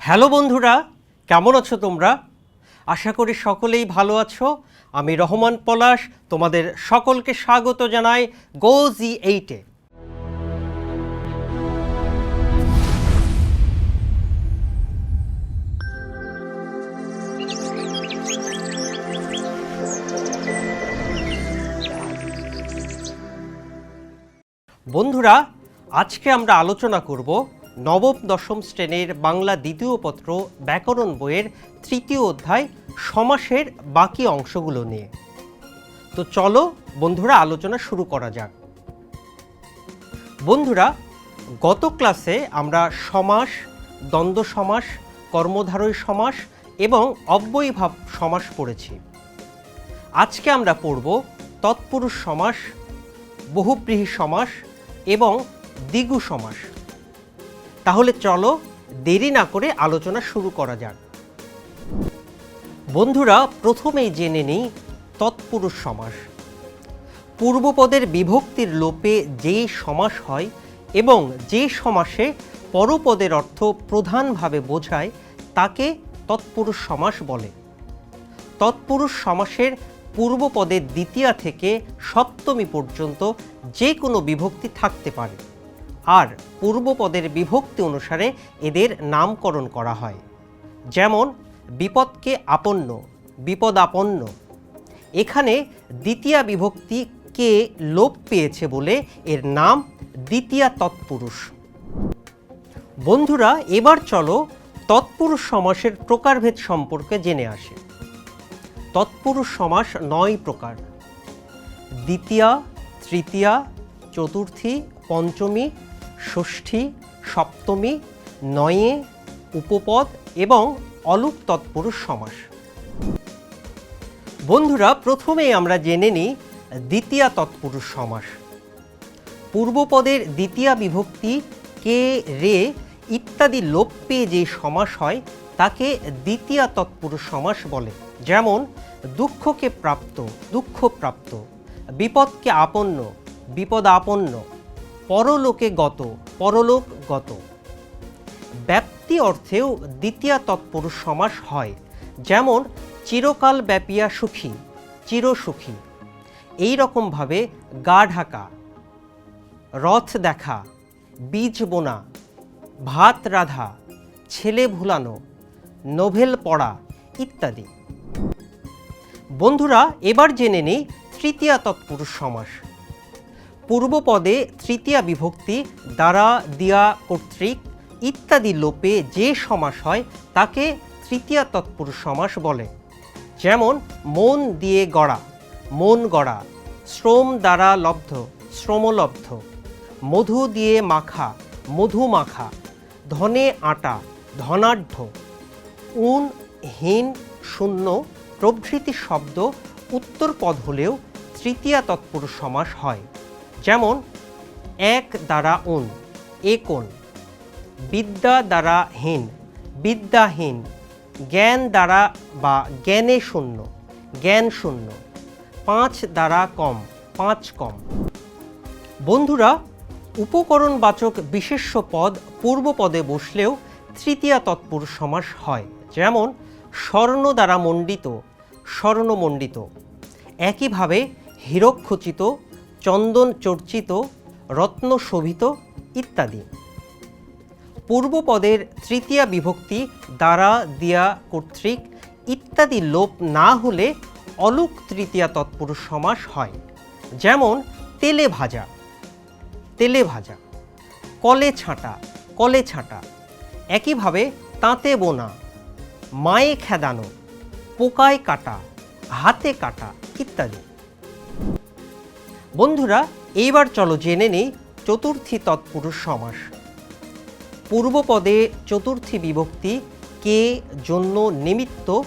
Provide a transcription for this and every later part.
Hello বন্ধুরা, কেমন আছো তোমরা? আশা করি সকলেই ভালো আছো। আমি রহমান পলাশ, তোমাদের সকলকে স্বাগত জানাই গো জি এইটে বন্ধুরা, আজকে আমরা আলোচনা করব নবম দশম শ্রেণির বাংলা দ্বিতীয় পত্র ব্যাকরণ বইয়ের তৃতীয় অধ্যায় সমাসের বাকি অংশগুলো নিয়ে। তো চলো বন্ধুরা আলোচনা শুরু করা যাক। বন্ধুরা, গত ক্লাসে আমরা সমাস, দ্বন্দ্ব সমাস, কর্মধারয় সমাস এবং অব্যয়ীভাব সমাস পড়েছি। আজকে আমরা পড়ব তৎপুরুষ সমাস বহুব্রীহি সমাস এবং দ্বিগু সমাস। তাহলে চলো দেরি না করে আলোচনা শুরু করা যাক। বন্ধুরা, প্রথমেই জেনে নিই তৎপুরুষ সমাস। পূর্বপদের বিভক্তির লোপে যেই সমাস হয় এবং যে সমাসে পরপদের অর্থ প্রধানভাবে বোঝায়, তাকে তৎপুরুষ সমাস বলে। তৎপুরুষ সমাসের পূর্বপদের দ্বিতীয়া থেকে সপ্তমী পর্যন্ত যে কোনো বিভক্তি থাকতে পারে। আর পূর্বপদের বিভক্তি অনুসারে এদের নামকরণ করা হয়। যেমন, বিপদকে আপন্ন, বিপদাপন্ন। এখানে দ্বিতীয়া বিভক্তি কে লোপ পেয়েছে বলে এর নাম দ্বিতীয়া তৎপুরুষ। বন্ধুরা, এবার চলো তৎপুরুষ সমাসের প্রকারভেদ সম্পর্কে জেনে আসে। তৎপুরুষ সমাস নয় প্রকার। দ্বিতীয়া, তৃতীয়া, চতুর্থী, পঞ্চমী ষষ্ঠী, সপ্তমী, নয়ে, উপপদ এবং অলুক তৎপুরুষ সমাস। বন্ধুরা প্রথমেই আমরা জেনে নিই দ্বিতীয়া তৎপুরুষ সমাস। পূর্বপদের দ্বিতীয়া বিভক্তি, কে, রে ইত্যাদি লোপ পেয়ে যে সমাস হয়, তাকে দ্বিতীয়া তৎপুরুষ সমাস বলে। যেমন, দুঃখকে প্রাপ্ত, দুঃখ প্রাপ্ত, বিপদকে আপন্ন বিপদ আপন্ন পরলোকে গত, পরলোক গত। ব্যাপ্তি অর্থেও দ্বিতীয়া তৎপুরুষ সমাস হয়, যেমন চিরকাল ব্যাপিয়া সুখী, চিরসুখী। এই রকমভাবে গা ঢাকা, রথ দেখা, বীজ বোনা, ভাত রাধা, ছেলে ভুলানো, নোভেল পড়া ইত্যাদি। বন্ধুরা, এবার জেনে নিই তৃতীয়া তৎপুরুষ সমাস। পূর্বপদে তৃতীয়া বিভক্তি, দ্বারা, দিয়া কর্তৃক ইত্যাদি লোপে যে সমাস হয়, তাকে তৃতীয়া তৎপুরুষ সমাস বলে। যেমন, মন দিয়ে গড়া, মন গড়া, শ্রম দ্বারা লব্ধ, শ্রমলব্ধ, মধু দিয়ে মাখা, মধু মাখা, ধনে আটা, ধনাঢ্য, উন, হীন, শূন্য, প্রভৃতি শব্দ উত্তর পদ হলেও তৃতীয়া তৎপুরুষ সমাস হয়। যেমন, এক দ্বারা উন একন বিদ্যা দ্বারা হীন, বিদ্যাহীন, জ্ঞান দ্বারা বা জ্ঞানে শূন্য, জ্ঞান শূন্য, পাঁচ দ্বারা কম, পাঁচ কম। বন্ধুরা, উপকরণবাচক বিশেষ্য পদ পূর্বপদে বসলেও তৃতীয়া তৎপুর সমাস হয়। যেমন, স্বর্ণ দ্বারা মণ্ডিত স্বর্ণমণ্ডিত একইভাবে হীরকখচিত চন্দন চর্চিত, রত্ন শোভিত ইত্যাদি। পূর্বপদের তৃতীয়া বিভক্তি দ্বারা দিয়া কর্তৃক ইত্যাদি লোপ না হলে অলুক তৃতীয়া তৎপুরুষ সমাস হয়। যেমন, তেলে ভাজা। তেলে ভাজা। কলে ছাঁটা। কলে ছাঁটা। একইভাবে তাঁতে বোনা। মায়ে খেদানো। পোকায় কাটা। হাতে কাটা ইত্যাদি। বন্ধুরা, এইবার চলো জেনে নেই চতুর্থী তৎপুরুষ সমাস। পূর্বপদে চতুর্থী বিভক্তি, কে, জন্য, নিমিত্ত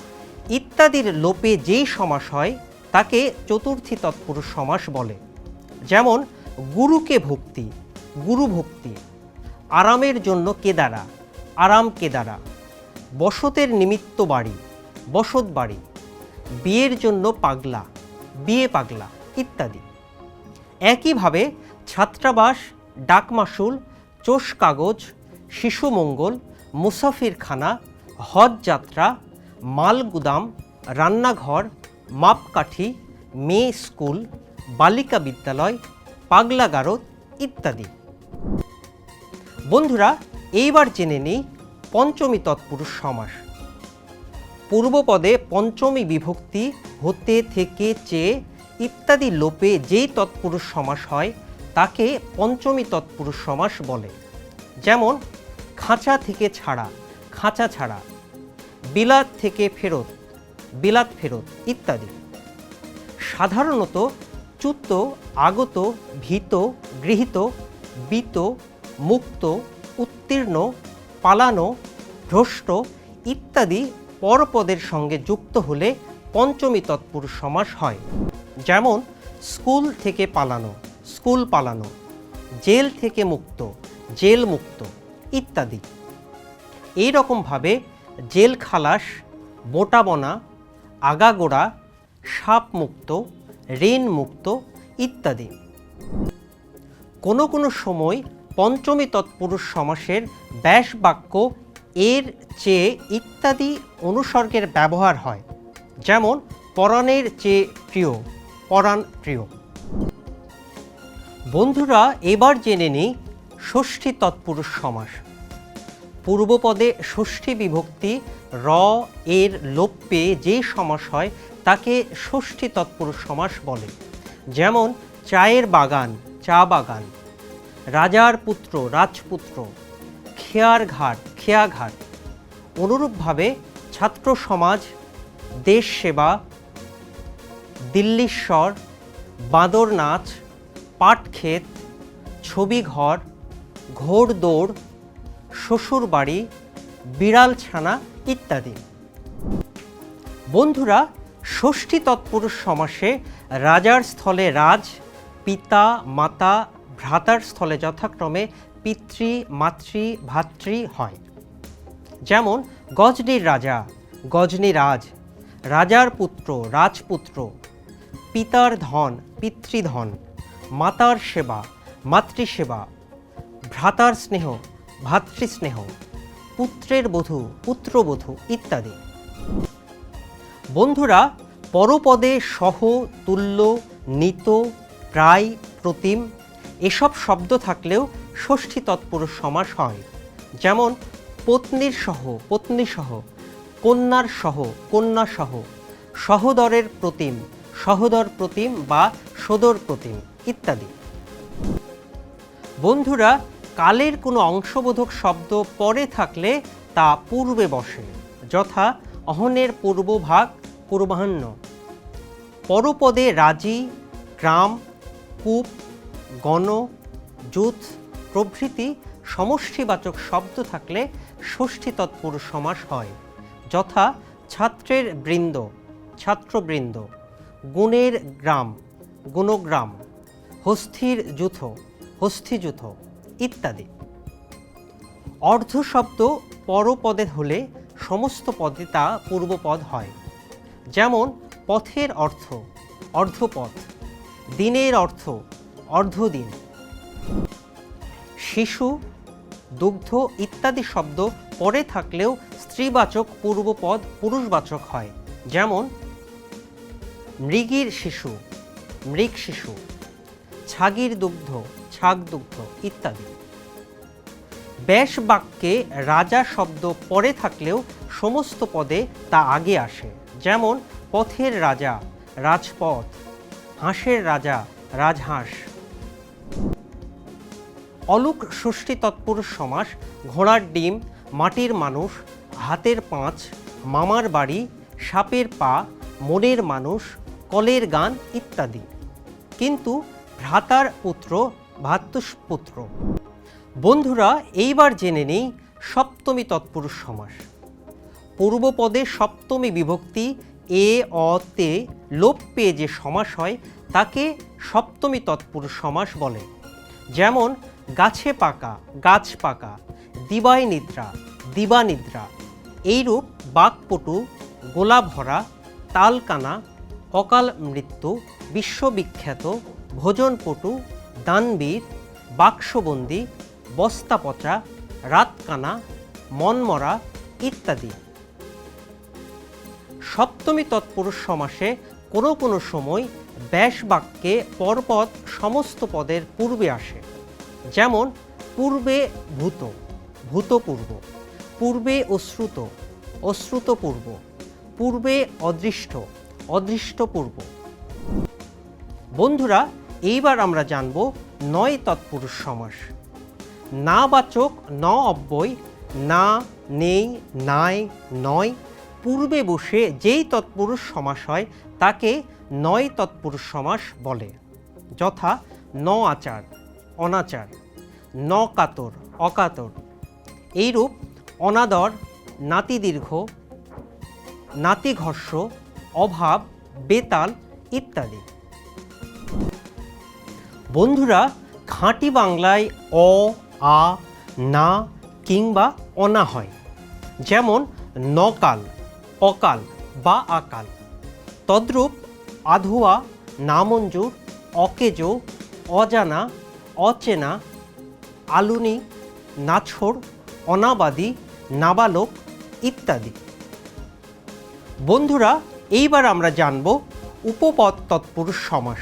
ইত্যাদির লোপে যেই সমাস হয়, তাকে চতুর্থী তৎপুরুষ সমাস বলে। যেমন, গুরুকে ভক্তি, গুরু ভক্তি, আরামের জন্য কেদারা, আরাম কেদারা, বসতের নিমিত্ত বাড়ি, বসত বাড়ি, বিয়ের জন্য পাগলা, বিয়ে পাগলা ইত্যাদি। একইভাবে ছাত্রাবাস ডাকমাসুল চোষ কাগজ শিশু মঙ্গল মুসাফিরখানা হজ যাত্রা মালগুদাম, রান্নাঘর, মাপকাঠি, মেয়ে স্কুল, বালিকা বিদ্যালয়, পাগলাগারদ ইত্যাদি। বন্ধুরা, এইবার জেনে নিই পঞ্চমী তৎপুরুষ সমাস। পূর্বপদে পঞ্চমী বিভক্তি হতে থেকে চেয়ে ইত্যাদি লোপে যেই তৎপুরুষ সমাস হয়, তাকে পঞ্চমী তৎপুরুষ সমাস বলে। যেমন, খাঁচা থেকে ছাড়া, খাঁচা ছাড়া, বিলাত থেকে ফেরত, বিলাত ফেরত ইত্যাদি। সাধারণত চ্যুত আগত, ভীত, গৃহীত, বিত, মুক্ত, উত্তীর্ণ, পালানো, ভ্রষ্ট ইত্যাদি পরপদের সঙ্গে যুক্ত হলে পঞ্চমী তৎপুরুষ সমাস হয়। যেমন স্কুল থেকে পালানো, স্কুল পালানো, জেল থেকে মুক্ত, জেল মুক্ত ইত্যাদি। এই রকমভাবে জেল খালাস বোটাবনা আগাগোড়া, সাপ মুক্ত, ঋণ মুক্ত ইত্যাদি। কোনো কোনো সময় পঞ্চমী তৎপুরুষ সমাসের ব্যাস বাক্য এর চেয়ে ইত্যাদি অনুসর্গের ব্যবহার হয়। যেমন, পরাণের চেয়ে প্রিয় পরাণ প্রিয়। বন্ধুরা, এবার জেনে নিই ষষ্ঠী তৎপুরুষ সমাস। পূর্বপদে ষষ্ঠী বিভক্তি র, এর লোপ পেয়ে যে সমাস হয়, তাকে ষষ্ঠী তৎপুরুষ সমাস বলে। যেমন, চায়ের বাগান, চা বাগান। রাজার পুত্র, রাজপুত্র। খেয়ার ঘাট, খেয়াঘাট। অনুরূপভাবে ছাত্র সমাজ, দেশ সেবা দিল্লীশ্বর বাঁদর নাচ পাটক্ষেত ছবিঘর ঘোড় দৌড়, শ্বশুর বিড়াল ছানা ইত্যাদি। বন্ধুরা, ষষ্ঠী তৎপুরুষ সমাসে রাজার স্থলে রাজ, পিতা, মাতা, ভ্রাতার স্থলে যথাক্রমে পিতৃ, মাতৃ, ভাতৃ হয়। যেমন, গজনীর রাজা, গজনী রাজ, রাজার পুত্র, রাজপুত্র পিতার ধন, পিতৃধন, মাতার সেবা, মাতৃসেবা, ভ্রাতার স্নেহ, ভাতৃস্নেহ, পুত্রের বধূ, পুত্রবধূ ইত্যাদি। বন্ধুরা, পরপদে সহ, তুল্য, নিত, প্রায়, প্রতিম এসব শব্দ থাকলেও ষষ্ঠী তৎপুরুষ সমাস হয়। যেমন, পত্নীর সহ, পত্নী সহ, কন্যার সহ, কন্যা সহ, সহদরের প্রতিম সহদর প্রতিম বা সদর প্রতিম ইত্যাদি। বন্ধুরা, কালের কোনো অংশবোধক শব্দ পরে থাকলে তা পূর্বে বসে, যথা অহনের পূর্বভাগ পূর্বাহ্ন। পরপদে রাজি, গ্রাম, কূপ, গণ, যুথ প্রভৃতি সমষ্টিবাচক শব্দ থাকলে ষষ্ঠী তৎপুরুষ সমাস হয়, যথা ছাত্রের বৃন্দ, ছাত্রবৃন্দ। গুণের গ্রাম, গুণগ্রাম, হস্থির যুথ হস্থিযুথ ইত্যাদি। অর্ধ শব্দ পরপদে হলে সমস্ত পদে তা পূর্বপদ হয়। যেমন, পথের অর্থ, অর্ধপথ, দিনের অর্থ, অর্ধদিন। শিশু, দুগ্ধ ইত্যাদি শব্দ পরে থাকলেও স্ত্রীবাচক পূর্বপদ পুরুষবাচক হয়। যেমন মৃগীর শিশু, মৃগ শিশু, ছাগির দুগ্ধ, ছাগ দুগ্ধ ইত্যাদি। ব্যাস বাক্যে রাজা শব্দ পরে থাকলেও সমস্ত পদে তা আগে আসে। যেমন, পথের রাজা, রাজপথ, হাঁসের রাজা, রাজহাঁস। অলুক ষষ্ঠী তৎপুরুষ সমাস, ঘোড়ার ডিম, মাটির মানুষ, হাতের পাঁচ, মামার বাড়ি, সাপের পা, মনের মানুষ কলের গান ইত্যাদি। কিন্তু ভ্রাতার পুত্র ভাতুষপুত্র বন্ধুরা, এইবার জেনে নেই সপ্তমী তৎপুরুষ সমাস। পূর্বপদে সপ্তমী বিভক্তি এ অতে লোপ পেয়ে যে সমাস হয়, তাকে সপ্তমী তৎপুরুষ সমাস বলে। যেমন, গাছে পাকা, গাছ পাকা, দিবাই নিদ্রা দিবানিদ্রা এইরূপ বাকপটু গোলা ভরা, তালকানা অকাল মৃত্যু, বিশ্ববিখ্যাত ভোজনপটু, দানবীর, বাক্সবন্দি বস্তা পচা রাতকানা, মনমরা ইত্যাদি। সপ্তমী তৎপুরুষ সমাসে কোনো কোনো সময় ব্যাস বাক্যে পরপদ সমস্ত পদের পূর্বে আসে, যেমন পূর্বে ভূত, ভূতপূর্ব, পূর্বে অশ্রুত, অশ্রুতপূর্ব, পূর্বে অদৃষ্ট অদৃষ্টপূর্ব। বন্ধুরা, এইবার আমরা জানব নয় তৎপুরুষ সমাস। না বাচক, ন অব্যয়, না, নেই, নাই, নয়, পূর্বে বসে যেই তৎপুরুষ সমাস হয়, তাকে নয় তৎপুরুষ সমাস বলে। যথা ন আচার, অনাচার, ন কাতর, অকাতর। এইরূপ অনাদর, নাতিদীর্ঘ, নাতিঘর্ষ অভাব, বেতাল ইত্যাদি। বন্ধুরা, খাঁটি বাংলায় অ, আ, না কিংবা অনা হয়। যেমন, নকাল, অকাল বা আকাল। তদ্রূপ, আধুয়া, নামঞ্জুর, অকেজো, অজানা, অচেনা, আলুনি, নাছড়, অনাবাদী, নাবালক ইত্যাদি। বন্ধুরা এইবার আমরা জানব উপপদ তৎপুরুষ সমাস।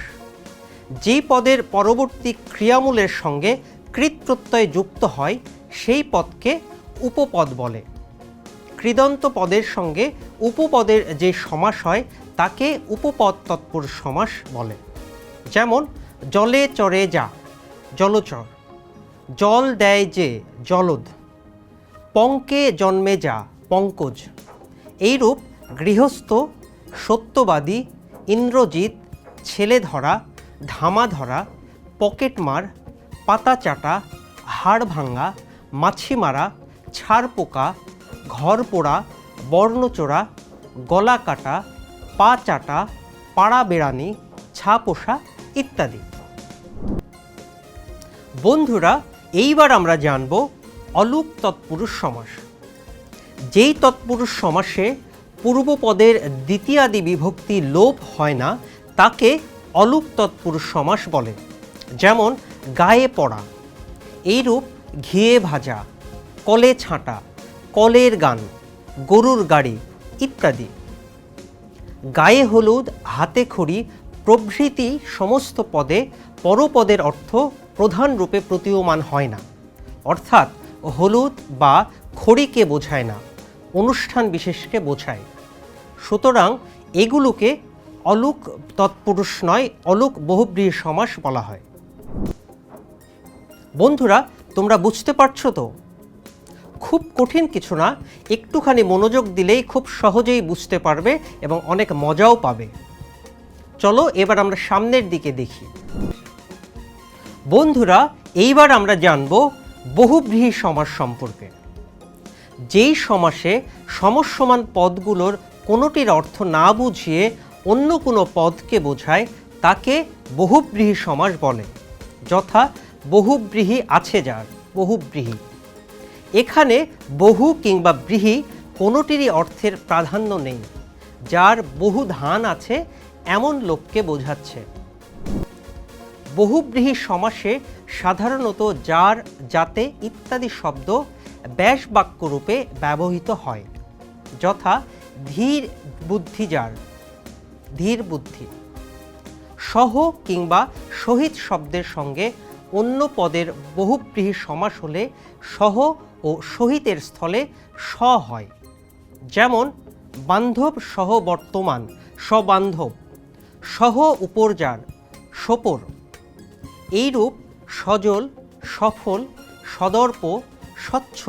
যেই পদের পরবর্তী ক্রিয়ামূলের সঙ্গে কৃত প্রত্যয় যুক্ত হয়, সেই পদকে উপপদ বলে। কৃদন্ত পদের সঙ্গে উপপদের যে সমাস হয়, তাকে উপপদ তৎপুরুষ সমাস বলে। যেমন, জলে চরে যা, জলচর। জল দেয় যে জলদ। পঙ্কে জন্মে যা, পঙ্কজ। এইরূপ গৃহস্থ সত্যবাদী, ইন্দ্রজিৎ, ছেলে ধরা, ধামা ধরা পকেটমার পাতা চাটা, হাড় ভাঙা, মাছি মারা, ছাড় পোকা, ঘর পোড়া বর্ণচোরা গলা কাটা, পা চাটা, পাড়া বেড়ানি, ছা পোষা ইত্যাদি। বন্ধুরা, এইবার আমরা জানব অলুক তৎপুরুষ সমাস। যেই তৎপুরুষ সমাসে পূর্বপদের দ্বিতীয়াদি বিভক্তি লোপ হয় না, তাকে অলুক তৎপুরুষ সমাস বলে। যেমন, গায়ে পড়া, এইরূপ ঘিয়ে ভাজা, কলে ছাঁটা, কলের গান, গরুর গাড়ি ইত্যাদি। গায়ে হলুদ, হাতে খড়ি, প্রভৃতি সমস্ত পদে পরপদের অর্থ প্রধান রূপে প্রতীয়মান হয় না। অর্থাৎ হলুদ বা খড়িকে বোঝায় না। অনুষ্ঠান বিশেষকে বোঝায়। সুতরাং এগুলোকে অলুক তৎপুরুষ নয়, অলুক বহুব্রীহি সমাস বলা হয়। বন্ধুরা, তোমরা বুঝতে পারছ তো? খুব কঠিন কিছু না, একটুখানি মনোযোগ দিলেই খুব সহজেই বুঝতে পারবে এবং অনেক মজাও পাবে। চলো, এবার আমরা সামনের দিকে দেখি। বন্ধুরা, এইবার আমরা জানব বহুব্রীহি সমাস সম্পর্কে। যেই সমাসে সমসমান পদগুলোর কোনোটির অর্থ না বুঝিয়ে অন্য কোনো পদকে বোঝায়, তাকে বহুব্রীহি সমাস বলে, যথা বহুব্রীহি আছে যার, বহুব্রীহি। এখানে বহু কিংবা ব্রীহি কোনোটিরই অর্থের প্রাধান্য নেই, যার বহু ধান আছে এমন লোককে বোঝাচ্ছে। বহুব্রীহি সমাসে সাধারণত যার, যাতে ইত্যাদি শব্দ ব্যাস বাক্য রূপে ব্যবহৃত হয়, যথা ধীর বুদ্ধি যার, ধীর বুদ্ধি। সহ কিংবা শহীদ শব্দের সঙ্গে অন্য পদের বহুব্রীহি সমাস হলে সহ ও শহীদের স্থলে স হয়। যেমন, বান্ধব সহ বর্তমান সবান্ধব সহ উপরজার সোপর এইরূপ সজল, সফল, সদর্প স্বচ্ছ,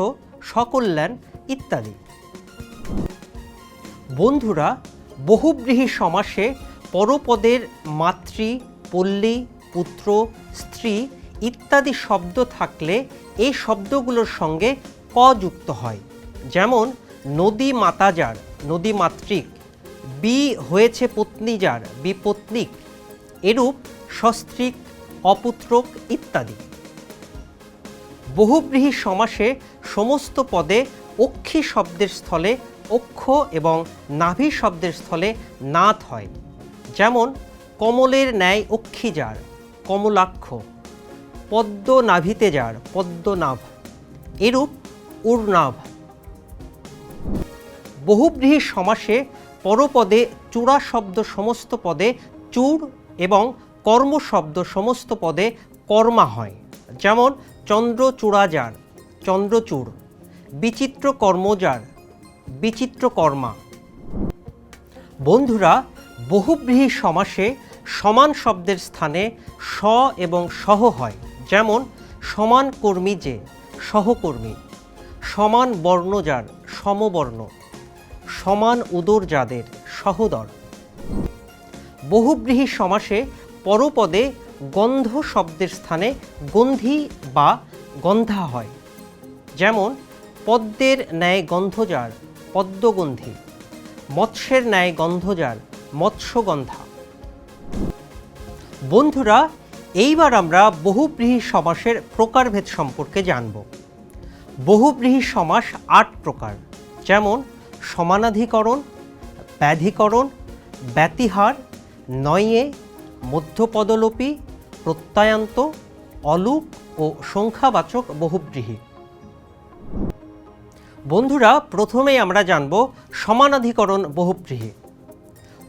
সকল্যাণ ইত্যাদি। বন্ধুরা, বহুব্রীহি সমাসে পরপদের মাতৃ, পল্লী, পুত্র, স্ত্রী ইত্যাদি শব্দ থাকলে এই শব্দগুলোর সঙ্গে ক যুক্ত হয়। যেমন, নদী মাতাজার নদী মাতৃক, বি হয়েছে পত্নীজার বিপত্নিক এরূপ সস্ত্রিক, অপুত্রক ইত্যাদি। বহুব্রীহি সমাসে সমস্ত পদে অক্ষী শব্দের স্থলে অক্ষ এবং নাভি শব্দের স্থলে নাথ হয়। যেমন, কমলের ন্যায় অক্ষী যার, কমলাক্ষ। পদ্ম নাভিতে যার পদ্মনাভ এরূপ উর্নাভ বহুব্রীহি সমাসে পরপদে চূড়া শব্দ সমস্ত পদে চূড় এবং কর্ম শব্দ সমস্ত পদে কর্মা হয়। যেমন চন্দ্র চূড়াজার চন্দ্রচূড়, বিচিত্র কর্মজার, বিচিত্র কর্মা। বন্ধুরা, বহুব্রীহি সমাসে সমান শব্দের স্থানে স এবং সহ হয়। যেমন, সমান কর্মী যে, সহকর্মী। সমান বর্ণ যার সমবর্ণ। সমান উদর যাদের সহদর। বহুব্রীহি সমাসে পরপদে গন্ধ শব্দের স্থানে গন্ধি বা গন্ধা হয়। যেমন, পদ্মের ন্যায় গন্ধজার, পদ্মগন্ধি। মৎস্যের ন্যায় গন্ধজার, মৎস্যগন্ধা। বন্ধুরা, এইবার আমরা বহুব্রীহি সমাসের প্রকারভেদ সম্পর্কে জানব। বহুব্রীহি সমাস আট প্রকার। যেমন, সমানাধিকরণ, ব্যাধিকরণ, ব্যতিহার, নয়ে, মধ্যপদলোপী প্রত্যয়ান্ত অলুক ও সংখ্যাবাচক বহুব্রীহি। বন্ধুরা, প্রথমেই আমরা জানব সমানাধিকরণ বহুব্রীহি।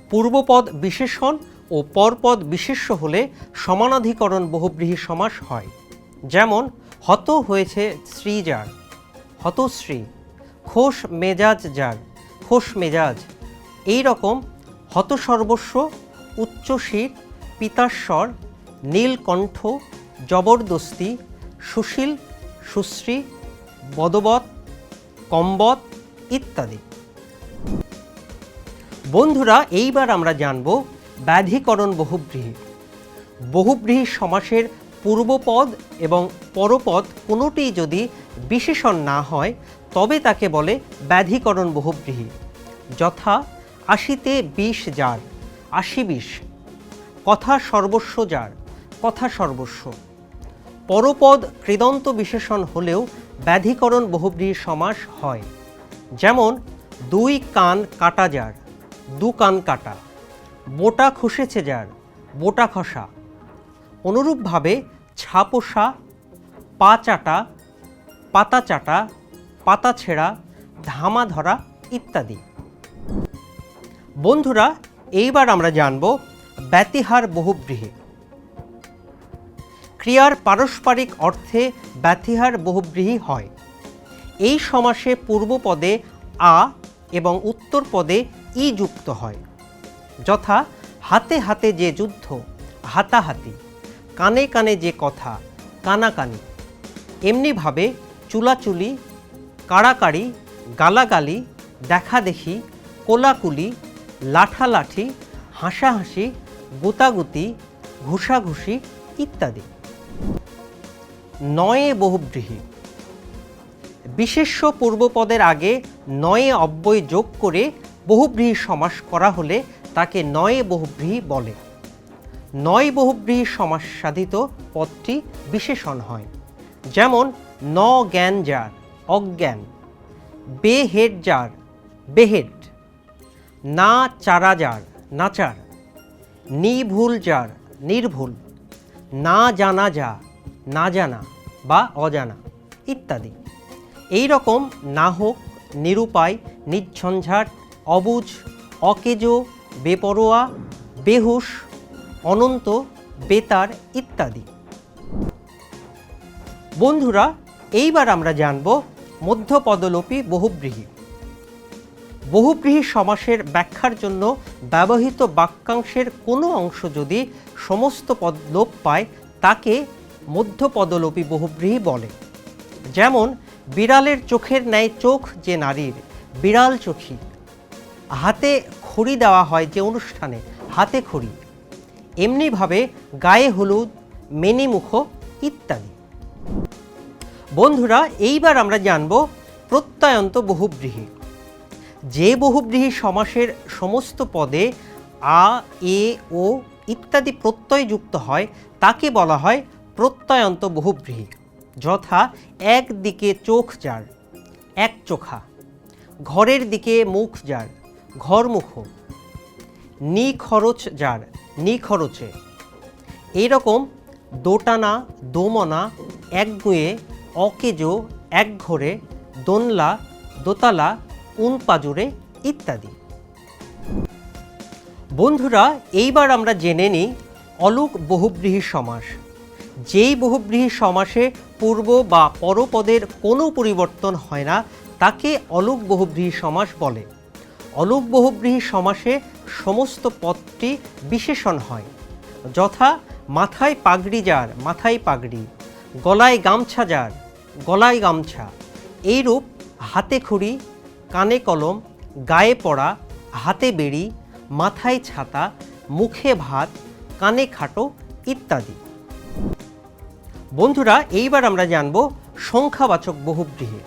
পূর্বপদ বিশেষণ ও পরপদ বিশেষ্য হলে সমানাধিকরণ বহুব্রীহি সমাস হয়। যেমন, হত হয়েছে শ্রী যার হতশ্রী খোশ মেজাজ যার, খোশ মেজাজ। এই রকম হতসর্বস্ব উচ্চশির, পিতাস্বর নীলকণ্ঠ, জবরদস্তি, সুশীল, সুশ্রী বদবত কম্বত ইত্যাদি। বন্ধুরা, এইবার আমরা জানব ব্যাধিকরণ বহুব্রীহি। বহুব্রীহি সমাসের পূর্বপদ এবং পরপদ কোনোটি যদি বিশেষণ না হয়, তবে তাকে বলে ব্যাধিকরণ বহুব্রীহি। যথা, আশিতে বিষ যার, আশি বিষ কথা সর্বস্ব যার। কথা সর্বস্ব। পরপদ কৃদন্ত বিশেষণ হলেও ব্যাধিকরণ বহুব্রীহি সমাস হয়। যেমন, দুই কান কাটা যার, দু কান কাটা। বোটা খসেছে যার, বোটা খসা। অনুরূপভাবে ছাপোষা, পা চাটা, পাতা চাটা, পাতা ছেঁড়া, ধামা ধরা ইত্যাদি। বন্ধুরা, এইবার আমরা জানব ব্যতিহার বহুব্রীহি। ক্রিয়ার পারস্পরিক অর্থে ব্যথিহার বহুব্রীহি হয়। এই সমাসে পূর্বপদে আ এবং উত্তর পদে ই যুক্ত হয়। যথা হাতে হাতে যে যুদ্ধ, হাতাহাতি, কানে কানে যে কথা, কানাকানি, এমনিভাবে চুলাচুলি, কাড়াকাড়ি, গালাগালি, দেখাদেখি, কোলাকুলি, লাঠালাঠি, হাসাহাসি, গুতাগুতি, ঘুষাঘুষি ইত্যাদি। নয়ে বহুব্রীহি। বিশেষ্য পূর্বপদের আগে নয়ে অব্যয় যোগ করে বহুব্রীহি সমাস করা হলে তাকে নয়ে বহুব্রীহি বলে। নয় বহুব্রীহি সমাস সাধিত পদটি বিশেষণ হয়। যেমন, ন জ্ঞান যার, অজ্ঞান বেহেড যার বেহেড না চারা যার নাচার নিভুল যার, নির্ভুল। না জানা যা, না জানা বা অজানা ইত্যাদি। এই রকম নাহক নিরুপায়, নির্ঝঞ্ঝাট অবুঝ অকেজো, বেপরোয়া, বেহুশ, অনন্ত, বেতার ইত্যাদি। বন্ধুরা, এইবার আমরা জানব মধ্যপদলোপী বহুব্রীহি। বহুব্রীহি সমাসের ব্যাখ্যার জন্য ব্যবহৃত বাক্যাংশের কোনো অংশ যদি সমস্ত পদ লোপ পায় তাকে মধ্যপদলোপী বহুব্রীহি বলে। যেমন, বিড়ালের চোখের ন্যায় চোখ যে নারীর, বিড়াল চোখী। হাতে খড়ি দেওয়া হয় যে অনুষ্ঠানে, হাতে খড়ি। এমনিভাবে গায়ে হলুদ, মেনিমুখ ইত্যাদি। বন্ধুরা, এইবার আমরা জানব প্রত্যয়ন্ত বহুব্রীহি। যে বহুব্রীহি সমাসের সমস্ত পদে আ, এ, ও ইত্যাদি প্রত্যয় যুক্ত হয়, তাকে বলা হয় প্রত্যয়ন্ত বহুব্রীহি, যথা একদিকে চোখ যার, এক চোখা, ঘরের দিকে মুখ যার, ঘরমুখ নি খরচ যার নি খরচে এইরকম দোটানা, দোমনা, একগুঁয়ে, অকেজো এক ঘরে দোনলা, দোতালা উন পাজুরে ইত্যাদি। বন্ধুরা, এইবার আমরা জেনে নিই অলুক বহুব্রীহি সমাস। যেই বহুব্রীহি সমাসে পূর্ব বা পরপদের কোনো পরিবর্তন হয় না, তাকে অলুক বহুব্রীহি সমাস বলে। অলুক বহুব্রীহি সমাসে সমস্ত পদটি বিশেষণ হয়। যথা মাথায় পাগড়ি যার, মাথায় পাগড়ি, গলায় গামছা যার, গলায় গামছা। এইরূপ হাতে খুঁড়ি, কানে কলম, গায়ে পড়া, হাতে বেড়ি মাথায় ছাতা, মুখে ভাত, কানে খাটো ইত্যাদি। বন্ধুরা, এইবার আমরা জানব সংখ্যাবাচক বহুব্রীহি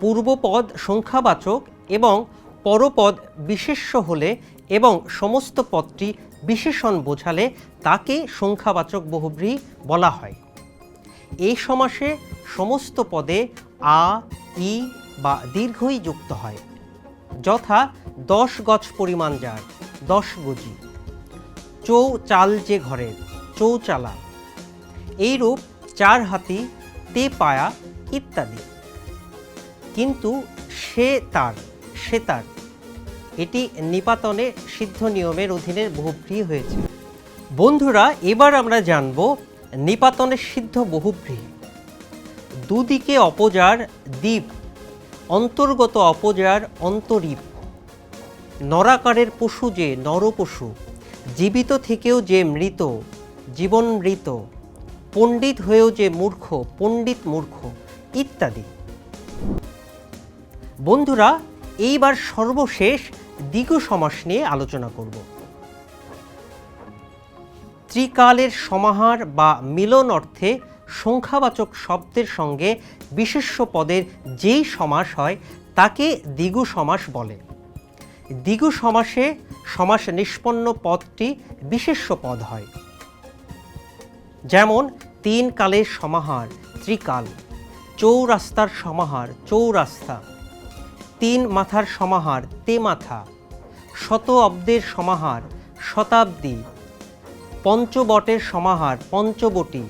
পূর্বপদ সংখ্যাবাচক এবং পরপদ বিশেষ্য হলে এবং সমস্ত পদটি বিশেষণ বোঝালে তাকে সংখ্যাবাচক বহুব্রীহি বলা হয়। এই সমাসে সমস্ত পদে আ, ই বা দীর্ঘই যুক্ত হয়। যথা দশ গজ পরিমাণ যার, দশ গজি। চৌ চাল যে ঘরের চৌচালা এইরূপ চার হাতি, তে পায়া ইত্যাদি। কিন্তু সে তার সে তার। এটি নিপাতনে সিদ্ধ নিয়মের অধীনে বহুব্রীহি হয়েছে। বন্ধুরা, এবার আমরা জানব নিপাতনের সিদ্ধ বহুব্রীহি দুদিকে অপজার দ্বীপ অন্তর্গত অপজার অন্তরীপ। নরাকারের পশু যে নরপশু, জীবিত থেকেও যে মৃত, জীবন মৃত, পণ্ডিত হয়েও যে মূর্খ, পণ্ডিত মূর্খ, ইত্যাদি। বন্ধুরা, এইবার সর্বশেষ দ্বিগু সমাস নিয়ে আলোচনা করব। ত্রিকালের সমাহার বা মিলন অর্থে সংখ্যাবাচক শব্দের সঙ্গে বিশেষ্য পদের যেই সমাস হয়, তাকে দ্বিগু সমাস বলে। দ্বিগু সমাসে সমাস নিষ্পন্ন পদটি বিশেষ্য পদ হয়। যেমন, তিন কালের সমাহার, ত্রিকাল। চৌরাস্তার সমাহার, চৌরাস্তা। তিন মাথার সমাহার, তে মাথা। শত অব্দের সমাহার, শতাব্দী। পঞ্চবটের সমাহার, পঞ্চবটি।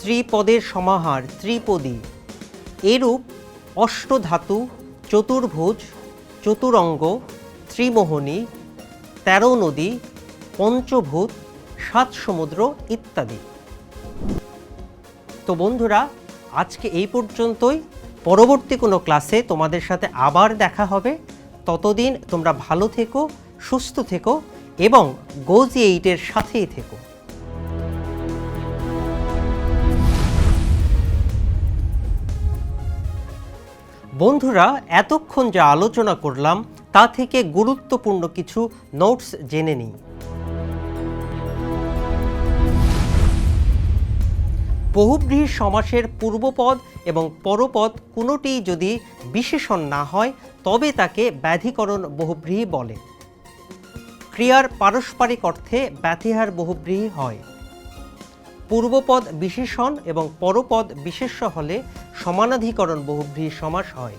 ত্রিপদের সমাহার, ত্রিপদী। এরূপ অষ্টধাতু, চতুর্ভুজ, চতুরঙ্গ, ত্রিমোহনী তেরো নদী পঞ্চভূত সাত সমুদ্র ইত্যাদি। তো বন্ধুরা, আজকে এই পর্যন্তই। পরবর্তী কোনো ক্লাসে তোমাদের সাথে আবার দেখা হবে। ততদিন তোমরা ভালো থেকো, সুস্থ থেকো এবং গোজি এইটের সাথেই থেকো। বন্ধুরা, এতক্ষণ যা আলোচনা করলাম, তা থেকে গুরুত্বপূর্ণ কিছু নোটস জেনে নিই। বহুব্রীহি সমাসের পূর্বপদ এবং পরপদ কোনোটিই যদি বিশেষণ না হয়, তবে তাকে ব্যাধিকরণ বহুব্রীহি বলে। ক্রিয়ার পারস্পরিক অর্থে ব্যতিহার বহুব্রীহি হয়। পূর্বপদ বিশেষণ এবং পরপদ বিশেষ্য হলে সমানাধিকরণ বহুব্রীহি সমাস হয়।